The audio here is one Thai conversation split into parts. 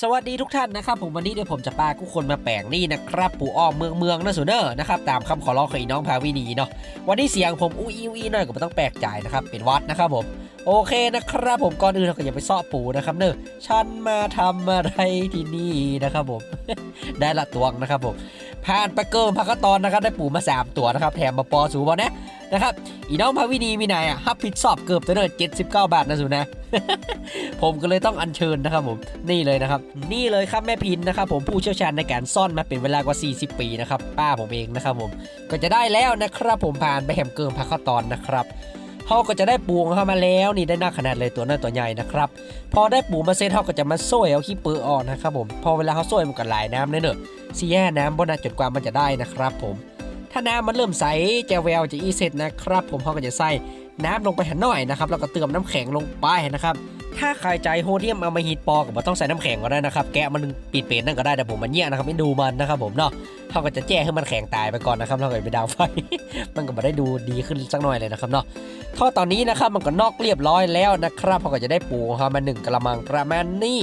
สวัสดีทุกท่านนะครับผมวันนี้เดี๋ยวผมจะพาทุกคนมาแปลงนี่นะครับปู่อ้อมเมืองเมืองนะสุเนอร์นะครับตามคำขอร้องของน้องพาวินีเนาะวันนี้เสียงผมอุ้ยอุ้ยหน่อยก็ไม่ต้องแปลกใจนะครับเป็นวัดนะครับผมโอเคนะครับผมก่อนอื่นเราก็อย่าไปซ่อปู่นะครับเนอะฉันมาทำอะไรที่นี่นะครับผม ได้ละตวงนะครับผมผ่านไปเกินพักตอนนะครับได้ปู่มาสามตัวนะครับแถมมาปอสูบอลนะ นะครับอีน้องพาวินีมีนายอะฮับผิดสอบเกือบตัวเนอร์เจ็ดสิบเก้าบาทนะสุนะ ผมก็เลยต้องอัญเชิญนะครับผมนี่เลยนะครับ นี่เลยครับแม่พินนะครับผมผู้เชี่ยวชาญในการซ่อนมาเป็นเวลากว่า 40 ปีนะครับป้าผมเองนะครับผมก็จะได้แล้วนะครับผมผ่านไปแหมเกินพักข้าตอนนะครับเขาก็จะได้ปูงเข้ามาแล้วนี่ได้หน้าขนาดเลยตัวน้อยตัวใหญ่นะครับ พอได้ปูมาเซ็ตเขาก็จะมาโซ่เอาขี้เปือออกนะครับผมพอเวลาเขาโซ่มันก็ไหลายน้ำเลยเนอะซีแย่น้ำบนน้ำจนกว่ามันจะได้นะครับผม ถ้าน้ำมันเริ่มใสแจวแววจะอีเสร็จนะครับ ผมเขาก็จะใส่น้ำลงไปหันหน่อยนะครับแล้วก็เติมน้ำแข็งลงไปนะครับ ถ้าใครใจโฮเทียมเอามาฮีทปอกับต้องใส่น้ำแข็งก็ได้นะครับ แกะมันปีดเป็นนั่นก็ได้แต่ผมมันเยี่ยนะครับไม่ดูมันนะครับผมเนาะเขาก็จะแจ้ให้มันแข็งตายไปก่อนนะครับแล้วก็ไปดาวไฟ มันก็ไม่ได้ดูดีขึ้นสักหน่อยเลยนะครับเนาะท่อตอนนี้นะครับมันก็นอกเรียบร้อยแล้วนะครับเขาก็จะได้ปูของเขามาหนึ่งกระมังประมาณนี้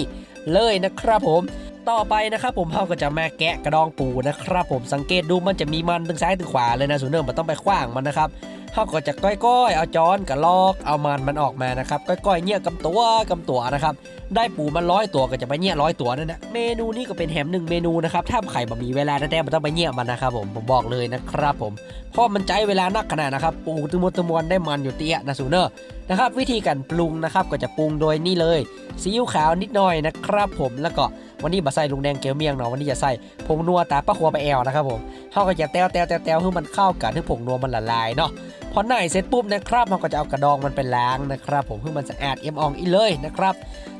เลยนะครับผม ต่อไปนะครับผมเขาก็จะมาแกะกระดองปูนะครับผมสังเกตดูมันจะมีมันตึงซ้ายตึงขวาเลยนะส่วนเนื่องมันต้องไปขว้างมันนะครับเขาก็จะก้อยๆ เอาจอนกับลอกเอามันมันออกมานะครับก้อยๆเนี่ยกำตัวกำตัวนะครับได้ปูมันร้อยตัวก็จะไปเนี่ยร้อยตัวนั่นนะเมนูนี้ก็เป็นแหมหนึ่งเมนูนะครับถ้าไข่บะหมี่เวลาแท้ๆมันต้องไปเนี่ยมันนะครับผมผมบอกเลยนะครับผมเพราะมันใจเวลานักขนาดนะครับปูตะมวนตะมวนได้มันอยู่เตี้ยนะสูเนอร์นะครับวิธีการปรุงนะครับก็จะปรุงโดยนี่เลยซีอิ๊วขาวนิดหน่อยนะครับผมแล้วก็ วันนี้บะใส่ลุงแดงเกลียวเมียงเนาะวันนี้จะใส่ผงนัวตาป้าครัวไปแอลนะครับผมเขาก็จะแต้วแต้วแต้วแต้วให้มันเข้ากันให้ผงนัวมันละลายเนาะพอไหนเสร็จปุ๊บนะครับเราก็จะเอากระดองมันไปล้างนะครับ ผมให้มันสะอาดเอี่ยมอ่องอีเลยนะครับ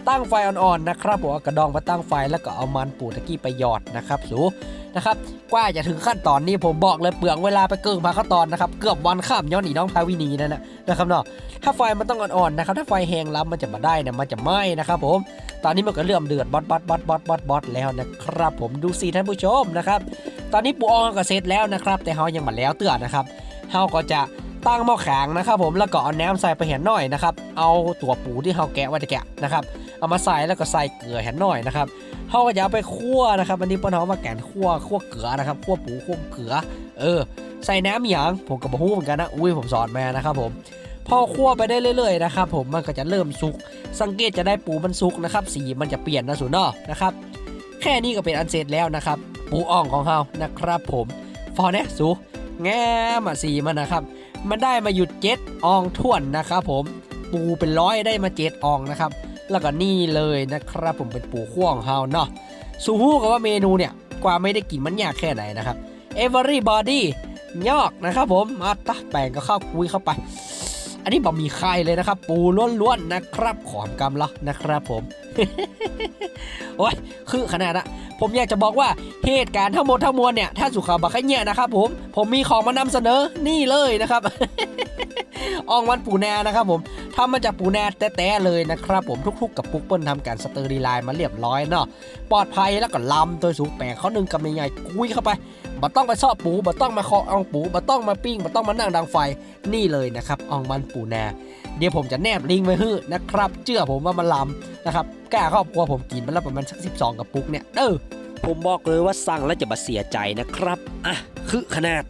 ตั้งไฟอ่อนๆนะครับผมเอากระดองมาตั้งไฟแล้วก็เอามันปูตะกี้ไปหยอดนะครับสูนะครับกว่าจะถึงขั้นตอนนี้ผมบอกเลยเปลืองเวลาไปเกิงพาขั้นตอนนะครับเกือบวันข้ามย้อนหนีน้องพาวินีนั่นนะนะครับเนาะถ้าไฟมันต้องอ่อนๆนะครับถ้าไฟแห้งล้ำมันจะมาได้นะมันจะไหม้นะครับผม ตอนนี้มันก็เริ่มเดือดบอสบอสบอสบอสบอสบอสแล้วนะครับผมดูสิท่านผู้ชมนะครับตอนนี้ปูอองก็เสร็จแล้วนะครับ แต่เฮายังมาแล้วเตือนนะครับเฮาก็จะตั้งหม้อแข็งนะครับผมแล้วก็เอาน้ำใส่ไปแหนหน่อยนะครับเอาตัวปูที่เฮาแกะไว้จะแกะนะครับเอามาใส่แล้วก็ใส่เกลือแหนหน่อยนะครับเฮาก็จะเอาไปคั่วนะครับอันนี้ปิ้นเฮามาแกนคั่วคั่วเกลือนะครับคั่วปูคั่วเกลือ เออ ใส่น้ำหยางผมก็บ่ฮู้เหมือนกันนะอุ้ยผมสอนมานะครับผม พอคั่วไปได้เรื่อยๆนะครับผมมันก็จะเริ่มสุก สังเกตจะได้ปูมันสุกนะครับ สีมันจะเปลี่ยนนะสูนอนะครับ แค่นี้ก็เป็นอันเสร็จแล้วนะครับ ปูอ่องของเรานะครับผมฟอเนสูแง่มาสีมันนะครับ มันได้มาหยุดเจ็ดอองท่วนนะครับผมปูเป็นร้อยได้มาเจ็ดอองนะครับ แล้วก็นี่เลยนะครับ ผมเป็นปูขั้วของเราเนาะสูฮู้กับว่าเมนูเนี่ยกว่าไม่ได้กินมันยากแค่ไหนนะครับ everybody ยอกนะครับผมมาตะแป้งก็เข้าคุยเข้าไป นนี้บะหมี่ไข่เลยนะครับ ปูล้วนๆนะครับ ขอมกำละนะครับผม โอ้ยคือขนาดนะผมอยากจะบอกว่าเหตุการณ์ทั้งหมดทั้งมวลเนี่ย ถ้าสุขาบักแเนี่ยนะครับผม ผมมีของมานำเสนอนี่เลยนะครับ อองวันปูนานะครับผมทำมาจากปูแนาแต้ๆเลยนะครับผมทุกๆ กับปุ๊กเปิ้ลทำการสเตอร์ดีไลน์มาเรียบร้อยเนาะปลอดภัยแล้วก็ลำตัวสูงแปลงเขาหนึ่งกำใหญ่กุยเข้าไปบ่ต้องไปซอกปูบ่ต้องมาเคาะเอองปูบ่ต้องมาปิ้งบ่ต้องมานั่งดังไฟนี่เลยนะครับอองมันปูแนเดี๋ยวผมจะแนบลิงไว้ให้นะครับเชื่อผมว่ามันลำนะครับกล้าครอบครัวผมกินมาแล้วประมาณสัก12 กับปุ๊กเนี่ยเออผมบอกเลยว่าสั่งแล้วจะมาเสียใจนะครับอะคือขนาด